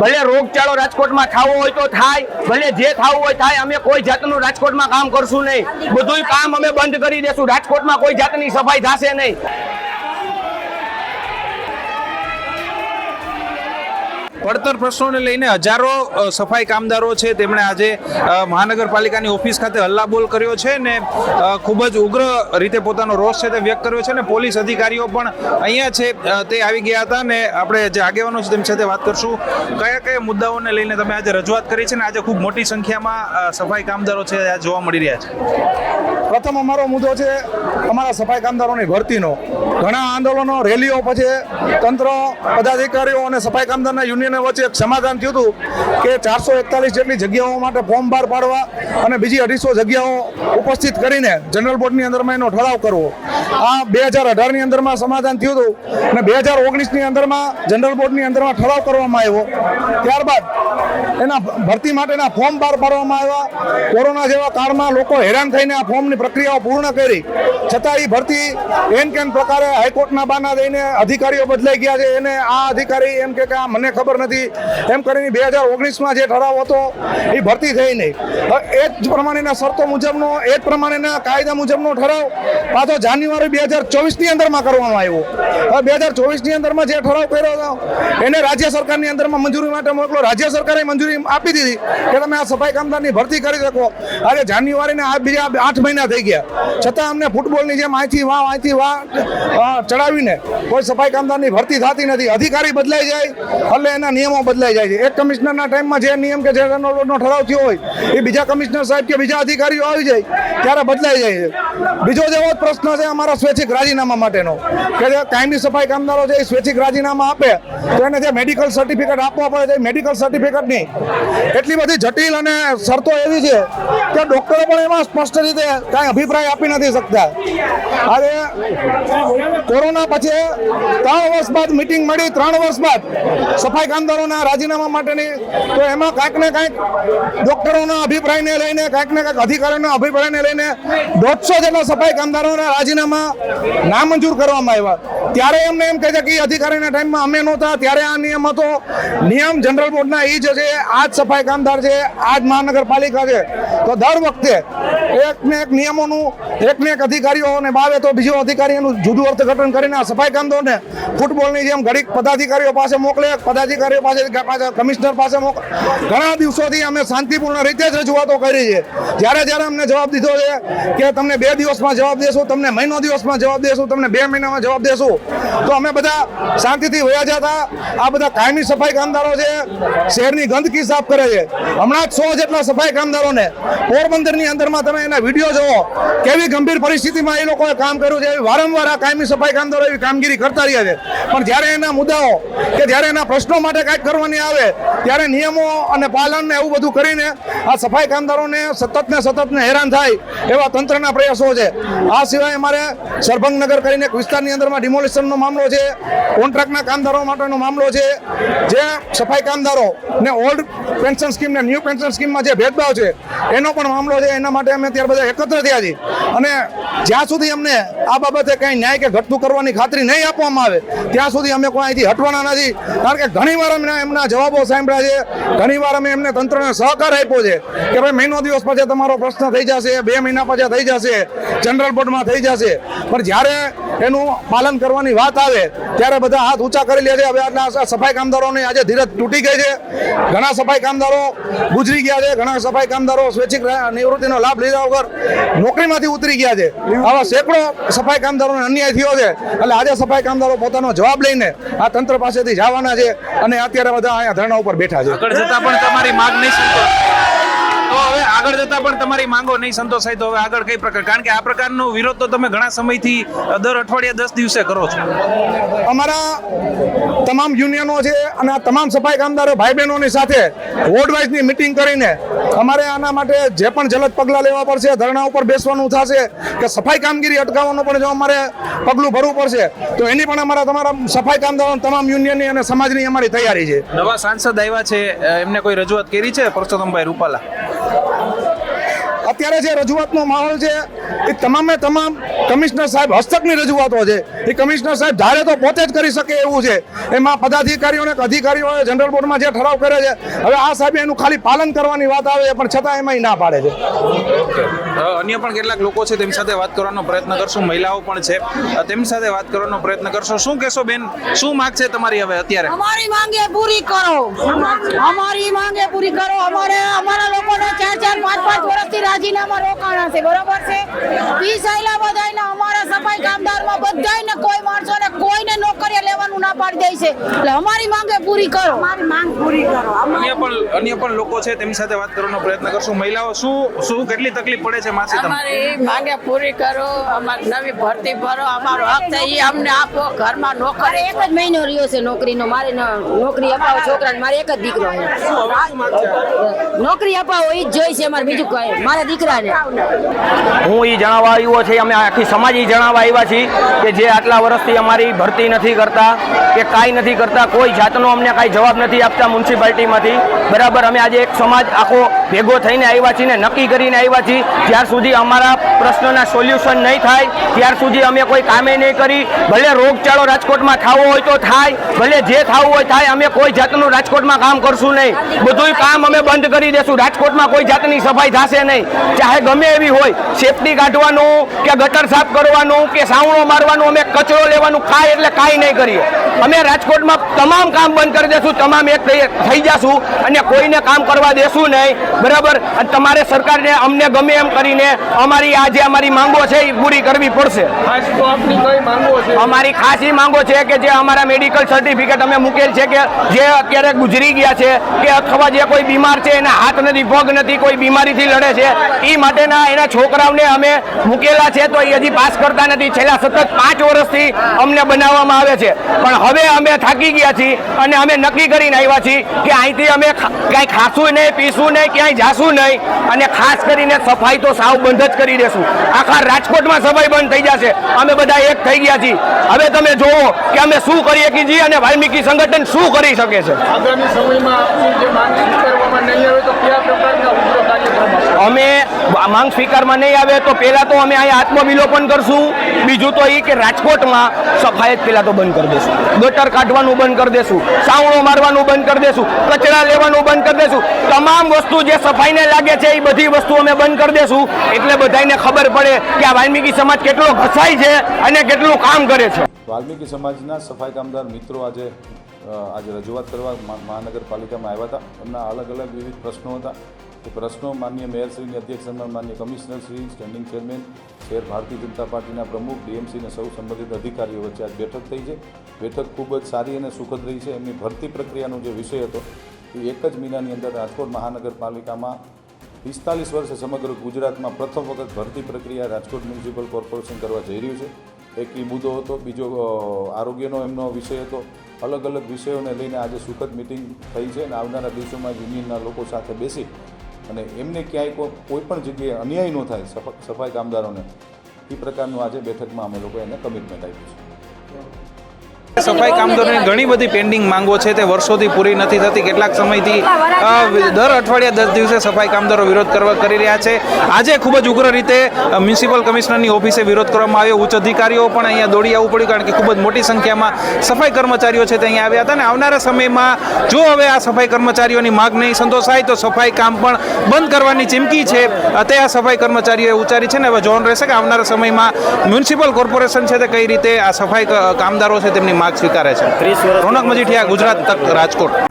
ભલે રોગચાળો રાજકોટમાં થવો હોય તો થાય, ભલે જે થવું હોય થાય, અમે કોઈ જાતનું રાજકોટમાં કામ કરશું નહીં. બધું કામ અમે બંધ કરી દેશું. રાજકોટમાં કોઈ જાતની સફાઈ થશે નહીં. પડતર પ્રશ્નોને લઈને હજારો સફાઈ કામદારો છે, તેમણે આજે મહાનગરપાલિકાની ઓફિસ ખાતે હલ્લાબોલ કર્યો છે ને ખૂબ જ ઉગ્ર રીતે પોતાનો રોષ છે તે વ્યક્ત કર્યો છે ને, પોલીસ અધિકારીઓ પણ અહીંયા છે તે આવી ગયા હતા ને, આપણે જે આગેવાનો છે તેમ સાથે વાત કરશું. કયા કયા મુદ્દાઓને લઈને તમે આજે રજૂઆત કરી છે ને, આજે ખૂબ મોટી સંખ્યામાં સફાઈ કામદારો છે આ જોવા મળી રહ્યા છે? પ્રથમ અમારો મુદ્દો છે અમારા સફાઈ કામદારોની ભરતીનો. ઘણા આંદોલનો, રેલીઓ પછી તંત્ર, પદાધિકારીઓ અને સફાઈ કામદારના યુનિયન વચ્ચે એક સમાધાન થયું હતું કે ચારસો એકતાલીસ જેટલી જગ્યાઓ માટે ફોર્મ બહાર પાડવા અને બીજી અઢીસો જગ્યાઓ ઉપસ્થિત કરીને જનરલ બોર્ડની અંદરમાં એનો ઠરાવ કરવો. આ બે હજાર અઢારની અંદરમાં સમાધાન થયું હતું અને બે હજાર ઓગણીસની અંદરમાં જનરલ બોર્ડની અંદરમાં ઠરાવ કરવામાં આવ્યો. ત્યારબાદ એના ભરતી માટેના ફોર્મ બહાર પાડવામાં આવ્યા. કોરોના જેવા કાળમાં લોકો હેરાન થઈને આ ફોર્મની પ્રક્રિયાઓ પૂર્ણ કરી. છતાં એ ભરતી એમ કેમ પ્રકારે હાઈકોર્ટના બાના દઈને અધિકારીઓ બદલાઈ ગયા છે. એને આ અધિકારી એમ કે આ મને ખબર નથી. એમ કરીને બે હજાર ઓગણીસમાં જે ઠરાવ હતો એ ભરતી થઈ નહીં. એ જ પ્રમાણેના શરતો મુજબનો, એ જ પ્રમાણેના કાયદા મુજબનો ઠરાવ પાછો જાન્યુઆરી બે હજાર ચોવીસની અંદરમાં કરવામાં આવ્યો. હવે બે હજાર ચોવીસની અંદરમાં જે ઠરાવ કર્યો હતો, એને રાજ્ય સરકારની અંદરમાં મંજૂરી માટે મોકલો. રાજ્ય સરકારે મંજૂરી આપી દીધી કે તમે આ સફાઈ કામદારની ભરતી કરી શકો. આજે જાન્યુઆરીના આ બીજા આઠ મહિના થઈ ગયા. છતાં અમને ફૂટબોલની જેમ અહીંથી વાહ અહીંથી વાહ ચડાવીને કોઈ સફાઈ કામદારની ભરતી થતી નથી. અધિકારી બદલાઈ જાય, એટલે એના નિયમો બદલાઈ જાય છે. એક કમિશનરના ટાઈમમાં જે નિયમ કે જે નો ઠરાવ થયો હોય, એ બીજા કમિશનર સાહેબ કે બીજા અધિકારીઓ આવી જાય, ત્યારે બદલાઈ જાય છે. બીજો જેવો પ્રશ્ન છે અમારા સ્વૈચ્છિક રાજીનામા માટેનો. કે જે કાયમી સફાઈ કામદારો છે એ સ્વૈચ્છિક રાજીનામા આપે, તો એને જે મેડિકલ સર્ટિફિકેટ આપવા પડે છે મેડિકલ સર્ટિફિકેટ નહીં એટલી બધી જટિલ અને શરતો એવી છે કે ડોક્ટરો પણ એમાં સ્પષ્ટ રીતે કાંઈ અભિપ્રાય આપી નથી શકતા. આજે કોરોના પછી ત્રણ વર્ષ બાદ મિટિંગ મળી, ત્રણ વર્ષ બાદ સફાઈ કામદારોના રાજીનામા માટેની. તો એમાં કાંઈક ને કાંઈક ડોક્ટરોના અભિપ્રાયને લઈને, કાંઈક ને કાંઈક અધિકારીઓના અભિપ્રાયને લઈને દોઢસો જેટલા સફાઈ કામદારોના રાજીનામા નામંજૂર કરવામાં આવ્યા. ત્યારે એમને એમ કહે છે કે અધિકારીના ટાઈમમાં અમે નહોતા, ત્યારે આ નિયમ હતો. નિયમ જનરલ બોર્ડના એ જ છે આ સફાઈ કામદાર છે આ મહાનગરપાલિકા છે. તો દર વખતે એક એક નિયમોનું એક એક અધિકારીઓને બાવે તો બીજો અધિકારી એનું જુદું અર્થઘટન કરીને આ સફાઈ કામદારોને ફૂટબોલની જેમ ઘડીક પદાધિકારીઓ પાસે મોકલે, પદાધિકારીઓ પાસે કમિશનર પાસે મોકલે ઘણા દિવસોથી અમે શાંતિપૂર્ણ રીતે જ રજૂઆતો કરી છે. જ્યારે જ્યારે અમને જવાબ દીધો છે કે તમને બે દિવસમાં જવાબ દેશું, તમને મહિનો દિવસમાં જવાબ દેશું, તમને બે મહિનામાં જવાબ દેશું, તો અમે બધા શાંતિથી વયા જતા. આ બધા કાયમી સફાઈ કામદારો છે શહેરની ગંદકી સાફ કરે છે. હમણાં જ સો જેટલા સફાઈ કામદારોને પોરબંદરની અંદરમાં તમે એના વીડિયો જોવો કેવી ગંભીર પરિસ્થિતિમાં એ લોકોએ કામ કર્યું છે. વારંવાર આ કાયમી સફાઈ કામદારો એવી કામગીરી કરતા રહ્યા છે. પણ જ્યારે એના મુદ્દાઓ કે જ્યારે એના પ્રશ્નો માટે કાંઈક કરવાની આવે, ત્યારે નિયમો અને પાલન ને એવું બધું કરીને આ સફાઈ કામદારોને સતત ને સતત ને હેરાન થાય એવા તંત્રના પ્રયાસો છે. આ સિવાય અમારે સરભંગનગર કરીને એક વિસ્તારની અંદરમાં ડિમોલિશનનો મામલો છે. કોન્ટ્રાક્ટના કામદારો માટેનો મામલો છે. જે સફાઈ કામદારો ને ઓલ્ડ પેન્શન સ્કીમ ને ન્યૂ પેન્શન સ્કીમમાં જે ભેદભાવ છે, એનો પણ મામલો છે, એના માટે અમે ત્યાર બધા એકત્ર થયા છીએ. અને જ્યાં સુધી અમને આ બાબતે કંઈ ન્યાય કે ઘટતું કરવાની ખાતરી નહીં આપવામાં આવે, ત્યાં સુધી અમે કોઈ અહીંથી હટવાના નથી. કારણ કે ઘણી વાર અમને એમના જવાબો સાંભળ્યા છે ઘણી વાર અમે એમને તંત્રને સહકાર આપ્યો છે કે ભાઈ મહિનો દિવસ પછી તમારો પ્રશ્ન થઈ જશે, બે મહિના પછી થઈ જશે જનરલ બોર્ડમાં થઈ જશે. પણ જ્યારે એનું પાલન કરવાની વાત આવે, ત્યારે બધા હાથ ઊંચા કરી લે છે. હવે આટલા સફાઈ કામદારોની આજે ધીરજ તૂટી ગઈ છે. ઘણા સફાઈ કામદારો ગુજરી ગયા છે. ઘણા સફાઈ કામદારો સ્વૈચ્છિક નિવૃત્તિનો લાભ લીધા વગર નોકરીમાંથી ઉતરી ગયા છે. આવા સેંકડો સફાઈ કામદારોને અન્યાય થયો છે. એટલે આજે સફાઈ કામદારો પોતાનો જવાબ લઈને આ તંત્ર પાસેથી જવાના છે અને અત્યારે બધા અહીંયા ધરણા ઉપર બેઠા છે. પણ તમારી માંગ નહીં તો હવે આગળ જતા પણ તમારી માંગો નહીં સંતોષાય તો હવે આગળ કઈ પ્રકાર? કારણ કે આ પ્રકારનો વિરોધ તો તમે ઘણા સમયથી દર અઠવાડિયા દસ દિવસે કરો છો. અમારા તમામ યુનિયનો છે અને આ તમામ સફાઈ કામદારો ભાઈ બહેનોની સાથે વોર્ડ વાઇઝની મિટિંગ કરીને અમારે આના માટે જે પણ જલદ પગલાં લેવા પડશે ધરણા ઉપર બેસવાનું થશે કે સફાઈ કામગીરી અટકાવવાનું પણ જો અમારે પગલું ભરવું પડશે તો એની પણ અમારા તમારા સફાઈ કામદારો તમામ યુનિયનની અને સમાજની અમારી તૈયારી છે. નવા સાંસદ આવ્યા છે એમને કોઈ રજૂઆત કરી છે? પરસોત્તમભાઈ રૂપાલા. અત્યારે જે રજૂઆતનો માહોલ છે એ તમામે તમામ કમિશનર સાહેબ હસ્તકની રજૂઆતો છે. એ કમિશનર સાહેબ ધારે તો પોતે જ કરી શકે એવું છે. એમાં પદાધિકારીઓને અધિકારીઓએ જનરલ બોર્ડમાં જે ઠરાવ કરે છે હવે આ સાહેબ એનું ખાલી પાલન કરવાની વાત આવે છે પણ છતાં એમાં ના પાડે છે. અન્ય પણ કેટલાક લોકો છે તેમની સાથે વાત કરવાનો પ્રયત્ન કરશું. મહિલાઓ પણ છે. તેમની સાથે વાત કરવાનો પ્રયત્ન કરશો. શું કહેશો બેન? શું માંગ છે તમારી હવે અત્યારે? અમારી માંગે પૂરી કરો. અમારી માંગે પૂરી કરો. અમારે અમારા લોકોને ચાર ચાર પાંચ પાંચ વર્ષથી રાજીનામા રોકાણા છે. બરોબર છે? વીસ આયલા બધાયના અમારા સફાઈ કામદારમાં બધાયને કોઈ માણસોને કોઈને નોકરી લેવાનું ના પાડી દે છે. એટલે અમારી માંગે પૂરી કરો. અમારી માંગ પૂરી કરો. અન્ય પણ અન્ય પણ લોકો છે તેમની સાથે વાત કરવાનો પ્રયત્ન કરશું. મહિલાઓ શું શું કેટલી તકલીફ પડે છે માસી તમને? અમારી માંગે પૂરી કરો. અમારી નવી ભરતી ભરો. અમારો હક છે એ અમને આપો. ઘરમાં નોકરી એક જ મહિનો રહ્યો છે નોકરીનો. મારે નોકરી અપાવો છોકરાને. મારે એક જ દીકરો છે. નોકરી અપાવો એ જ જોઈ છે અમારે બીજું કઈ. મારા દીકરાને. હું એ જણાવવા આવ્યો છે અમે આખી સમાજ એ જણાવવા આવ્યા છીએ કે જે આટલા વર્ષથી અમારી ભરતી નથી કરતા કે કાંઈ નથી કરતા, કોઈ જાતનો અમને કાંઈ જવાબ નથી આપતા મ્યુનિસિપાલિટીમાંથી. બરાબર, અમે આજે એક સમાજ આખો ભેગો થઈને આવ્યા છીએ ને નક્કી કરીને આવ્યા છીએ જ્યાં સુધી અમારા પ્રશ્નોના સોલ્યુશન નહીં થાય, ત્યાર સુધી અમે કોઈ કામે નહીં કરી, ભલે રોગચાળો રાજકોટમાં થવો હોય તો થાય, ભલે જે થવું હોય થાય, અમે કોઈ જાતનું રાજકોટમાં કામ કરશું નહીં. બધુંય કામ અમે બંધ કરી દેશું, રાજકોટમાં કોઈ જાતની સફાઈ થશે નહીં. ચાહે ગમે એવી હોય, સેફટી કાઢવાનું કે ગટર સાફ કરવાનું, કે સાવણો મારવાનું, અમે કચરો લેવાનું ખાય એટલે કાંઈ નહીં કરીએ. અમે રાજકોટમાં તમામ કામ બંધ કરી દેશું તમામ એક થઈ જશું અને કોઈને કામ કરવા દેશું નહીં. બરાબર? અને તમારે સરકારને અમને ગમે એમ કરીને અમારી આ જે અમારી માંગો છે એ પૂરી કરવી પડશે. અમારી ખાસ એ માંગો છે કે જે અમારા મેડિકલ સર્ટિફિકેટ અમે મૂકેલ છે કે જે અત્યારે ગુજરી ગયા છે કે અથવા જે કોઈ બીમાર છે એના હાથ નથી પગ નથી કોઈ બીમારીથી લડે છે એ માટેના એના છોકરાઓને અમે મૂકેલા છે તો એ હજી પાસ કરતા નથી. છેલ્લા સતત પાંચ વર્ષથી અમને બનાવવામાં આવે છે. પણ હવે અમે થાકી ગયા છીએ અને અમે નક્કી કરીને આવ્યા છીએ કે અહીંથી અમે કાંઈ ખાશું નહીં પીશું નહીં ક્યાંય જાશું નહીં અને ખાસ કરીને સફાઈ તો સાવ બંધ જ કરી દેશું. આખા રાજકોટમાં સફાઈ બંધ થઈ જશે. અમે બધા એક થઈ ગયા છીએ. હવે તમે જોવો કે અમે શું કરીએ કે જી અને વાલ્મીકી સંગઠન શું કરી શકે છે. આગામી સમયમાં જે માંગ સ્વીકારવામાં નહીં આવે તો કયા પ્રકારના ઉગ્ર કાર્યક્રમ? હશે અમે માંગ સ્વીકારમાં નહીં આવે તો પહેલા તો અમે અહીંયા આત્મવિલોપન કરશું. બીજું તો એ કે રાજકોટમાં સફાઈ જ પહેલા તો બંધ કરી દેશું. ગટર કાઢવાનું બંધ કરી દેશું. સાવણો મારવાનું બંધ કરી દેશું. કચરા લેવાનું બંધ કરી દેશું. તમામ વસ્તુ જે સફાઈને લાગે છે એ બધી વસ્તુ અમે બંધ કરી દેશું. એટલે બધાને ખબર પડે કે આ વાલ્મીકી સમાજ કેટલો ઘસાય છે અને કેટલું કામ કરે છે. વાલ્મીકી સમાજના સફાઈ કામદાર મિત્રો આજે આજે રજૂઆત કરવા મહા- મહાનગરપાલિકામાં આવ્યા હતા. એમના અલગ અલગ વિવિધ પ્રશ્નો હતા. એ પ્રશ્નો માન્ય મેયરશ્રીની અધ્યક્ષમાં માન્ય કમિશનરશ્રી સ્ટેન્ડિંગ ચેરમેન શહેર ભારતીય જનતા પાર્ટીના પ્રમુખ ડીએમસીના સૌ સંબંધિત અધિકારીઓ વચ્ચે આજ બેઠક થઈ છે. બેઠક ખૂબ જ સારી અને સુખદ રહી છે. એમની ભરતી પ્રક્રિયાનો જે વિષય હતો, એ એક જ મહિનાની અંદર રાજકોટ મહાનગરપાલિકામાં પિસ્તાલીસ વર્ષે સમગ્ર ગુજરાતમાં પ્રથમ વખત ભરતી પ્રક્રિયા રાજકોટ મ્યુનિસિપલ કોર્પોરેશન કરવા જઈ રહ્યું છે. એક એ મુદ્દો હતો, બીજો આરોગ્યનો એમનો વિષય હતો. અલગ અલગ વિષયોને લઈને આજે સુખદ મિટિંગ થઈ છે અને આવનારા દિવસોમાં યુનિયનના લોકો સાથે બેસી અને એમને ક્યાંય કોઈ પણ જગ્યાએ અન્યાય ન થાય, સફા- સફાઈ કામદારોને, એ પ્રકારનું આજે બેઠકમાં અમે લોકો એને કમિટમેન્ટ આપ્યું છે. સફાઈ કામદારોની ઘણી બધી પેન્ડિંગ માંગો છે. તે વર્ષોથી પૂરી નથી થતી. કેટલાક સમયથી દર અઠવાડિયા દસ દિવસે સફાઈ કામદારો વિરોધ કરવા કરી રહ્યા છે. આજે ખૂબ જ ઉગ્ર રીતે મ્યુનિસિપલ કમિશનરની ઓફિસે વિરોધ કરવામાં આવ્યો. ઉચ્ચ અધિકારીઓ પણ અહીંયા દોડી આવવું પડ્યું કારણ કે ખૂબ જ મોટી સંખ્યામાં સફાઈ કર્મચારીઓ છે તે અહીંયા આવ્યા હતા. અને આવનારા સમયમાં જો હવે આ સફાઈ કર્મચારીઓની માંગ નહીં સંતોષાય, તો સફાઈ કામ પણ બંધ કરવાની ચીમકી છે. તે આ સફાઈ કર્મચારીઓએ ઉચ્ચારી છે ને હવે જોવાનું રહેશે કે આવનારા સમયમાં મ્યુનિસિપલ કોર્પોરેશન છે તે કઈ રીતે આ સફાઈ કામદારો છે તેમની માંગ સ્વીકારે છે. રોનક મજીઠિયા ગુજરાત તક રાજકોટ.